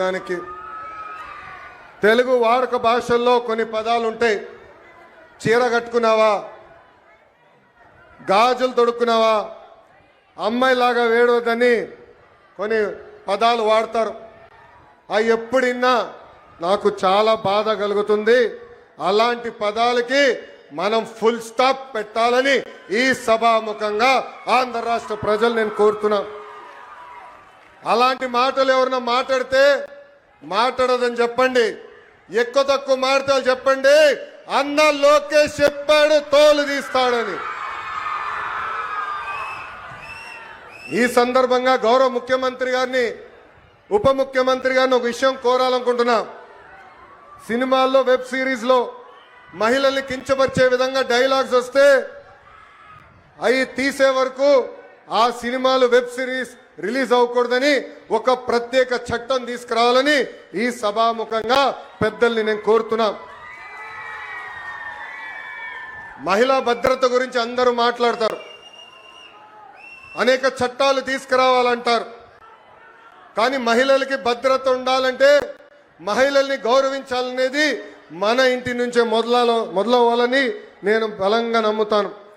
దానికి తెలుగు వాడుక భాషల్లో కొన్ని పదాలు ఉంటాయి చీర కట్టుకున్నావా? గాజులు తొడుక్కున్నావా? అమ్మాయిలాగా వేడవద్దని కొన్ని పదాలు వాడతారు. అవి ఎప్పుడిన్నా నాకు చాలా బాధ కలుగుతుంది. అలాంటి పదాలకి మనం ఫుల్ స్టాప్ పెట్టాలని ఈ సభాముఖంగా ఆంధ్ర రాష్ట్ర ప్రజలు నేను కోరుతున్నా. అలాంటి మాటలు ఎవరన్నా మాట్లాడితే మాట్లాడదని చెప్పండి. ఎక్కువ తక్కువ మాటలు చెప్పండి. అన్న లోకేష్ చెప్పాడు తోలు తీస్తాడని. ఈ సందర్భంగా గౌరవ ముఖ్యమంత్రి గారిని ఉప ముఖ్యమంత్రి గారిని ఒక విషయం కోరాలనుకుంటున్నా. సినిమాల్లో వెబ్ సిరీస్లో మహిళల్ని కించపరిచే విధంగా డైలాగ్స్ వస్తే అవి తీసే వరకు ఆ సినిమాలు వెబ్ సిరీస్ రిలీజ్ అవ్వకూడదని ఒక ప్రత్యేక చట్టం తీసుకురావాలని ఈ సభాముఖంగా పెద్దల్ని నేను కోరుతున్నా. మహిళా భద్రత గురించి అందరూ మాట్లాడతారు. అనేక చట్టాలు తీసుకురావాలంటారు. కానీ మహిళలకి భద్రత ఉండాలంటే మహిళల్ని గౌరవించాలనేది మన ఇంటి నుంచే మొదల మొదలవ్వాలని నేను బలంగా నమ్ముతాను.